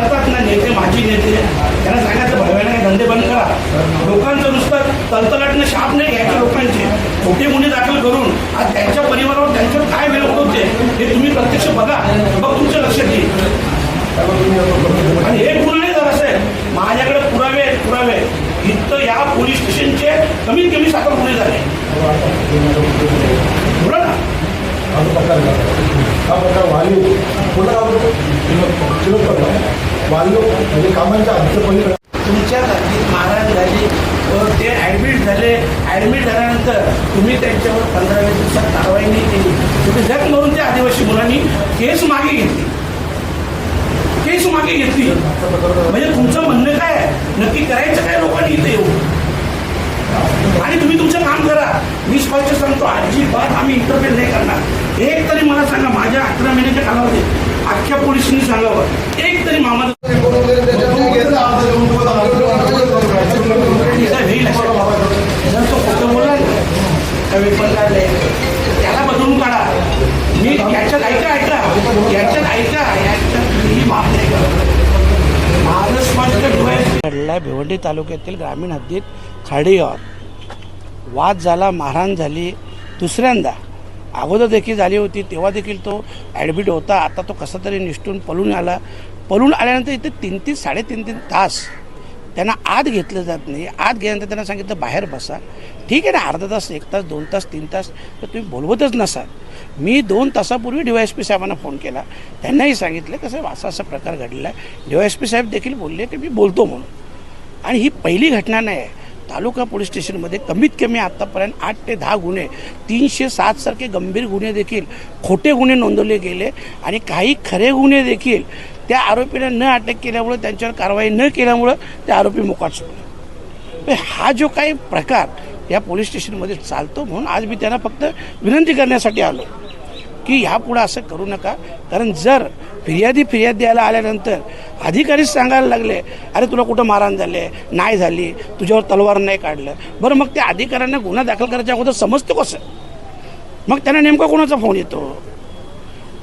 करतात ना नेते माजी नेते त्यांना सांगायचं भडव्याने धंदे बंद करा. लोकांचं नुसतं तलतलाटनं शाप नाही घ्यायचं लोकांचे. खोटे गुन्हे दाखल करून आज त्यांच्या परिवारावर त्यांच्यावर काय वेळ होते हे तुम्ही प्रत्यक्ष बघा. मग तुमच्या लक्षात येईल आणि हे गुन्हा नाही जर असेल माझ्याकडे पुरावे आहेत पुरावे इथं या पोलीस स्टेशनचे कमीत कमी साखर गुन्हे झाले. बोला ना. हा प्रकार हा प्रकार गाव म्हणजे कामांच्या आधीचं तुमच्या जागीत महाराज झाले व ते ॲडमिट झाले. ॲडमिट झाल्यानंतर तुम्ही त्यांच्यावर पंधरा वीस दिवसात कारवाई नाही केली. तुम्ही जग म्हणून त्या आदिवासी मुलांनी केस मागे घेतली. केस मागे घेतली. म्हणजे तुमचं म्हणणं काय आहे? नक्की करायचं काय लोकांनी इथे येऊ आणि तुम्ही तुमचं काम करा. मी स्पष्ट सांगतो अजिबात आम्ही इंटरफेअर नाही करणार. एक तरी मला सांगा माझ्या अकरा महिन्याच्या कालावधीत अख्ख्या पोलिसांनी सांगावं. एक तरी मामा. जर तो बोला काढले. त्याला बदलून काढा. मी याच्यात ऐका ऐका. याच्यात ऐका. याच्यात मी माफ नाही करत. माझं स्पष्ट डोळ्यात घडला भिवंडी तालुक्यातील ग्रामीण हद्दीत खाडीवर. वाद झाला मारहाण झाली. दुसऱ्यांदा अगोदर देखील झाली होती तेव्हा देखील तो ॲडमिट होता. आता तो कसा तरी निष्ठून पळून आला. पळून आल्यानंतर इथे तीन तीन साडेतीन तीन तास त्यांना आत घेतलं जात नाही. आत गेल्यानंतर त्यांना सांगितलं बाहेर बसा. ठीक आहे ना अर्धा तास एक तास दोन तास तीन तास तर तुम्ही बोलवतच नसाल. मी दोन तासापूर्वी डी वाय एस पी साहेबांना फोन केला. त्यांनाही सांगितलं कसं असा असा प्रकार घडला आहे. डी वाय एस पी साहेब देखील बोलले की मी बोलतो म्हणून. आणि ही पहिली घटना नाही आहे. तालुका पोलीस स्टेशनमध्ये कमीत कमी आत्तापर्यंत आठ ते दहा गुन्हे तीनशे सातसारखे गंभीर गुन्हे देखील खोटे गुन्हे नोंदवले गेले आणि काही खरे गुन्हे देखील त्या आरोपीला न अटक केल्यामुळं त्यांच्यावर कारवाई न केल्यामुळं ते आरोपी मोकाट सुटले हा जो काही प्रकार या पोलीस स्टेशनमध्ये चालतो म्हणून आज मी त्यांना फक्त विनंती करण्यासाठी आलो. की ह्यापुढं असं करू नका. कारण जर फिर्यादी फिर्याद द्यायला आल्यानंतर अधिकारीच सांगायला लागले अरे तुला कुठं मारहाण झाले? नाही झाली. तुझ्यावर तलवार नाही काढलं. बरं मग त्या अधिकाऱ्यांना गुन्हा दाखल करायच्या अगोदर समजतो कसं? मग त्यांना नेमका कोणाचा फोन येतो?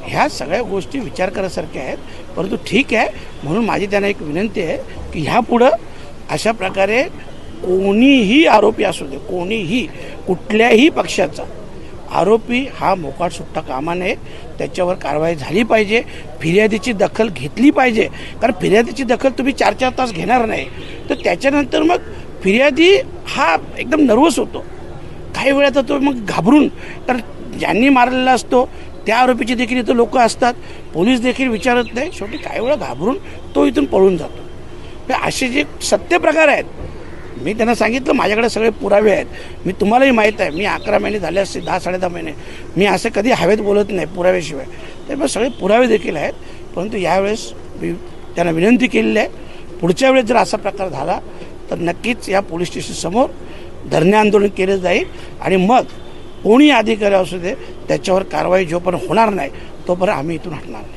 ह्या सगळ्या गोष्टी विचार करायसारख्या आहेत. परंतु ठीक आहे म्हणून माझी त्यांना एक विनंती आहे की ह्यापुढं अशा प्रकारे कोणीही आरोपी असू दे कोणीही कुठल्याही पक्षाचा आरोपी हा मोकाट सुट्टा कामा नये त्याच्यावर कारवाई झाली पाहिजे. फिर्यादीची दखल घेतली पाहिजे. कारण फिर्यादीची दखल तुम्ही चार चार तास घेणार नाही. तर त्याच्यानंतर मग फिर्यादी हा एकदम नर्वस होतो. काही वेळा तर तो मग घाबरून कारण ज्यांनी मारलेला असतो त्या आरोपीचे देखील इथं लोक असतात. पोलीस देखील विचारत नाही. शेवटी काही वेळा घाबरून तो इथून पळून जातो. तर असे जे सत्य प्रकार आहेत मी त्यांना सांगितलं माझ्याकडे सगळे पुरावे आहेत. मी तुम्हालाही माहीत आहे. मी अकरा महिने झाले असते दहा साडे दहा महिने. मी असं कधी हवेत बोलत नाही पुराव्याशिवाय. तर मग सगळे पुरावे देखील आहेत. परंतु यावेळेस मी त्यांना विनंती केलेली आहे. पुढच्या वेळेस जर असा प्रकार झाला तर नक्कीच या पोलीस स्टेशनसमोर धरणे आंदोलन केलं जाईल. आणि मग कोणी अधिकारी असू दे त्याच्यावर कारवाई जोपर्यंत होणार नाही तोपर्यंत आम्ही इथून हटणार नाही.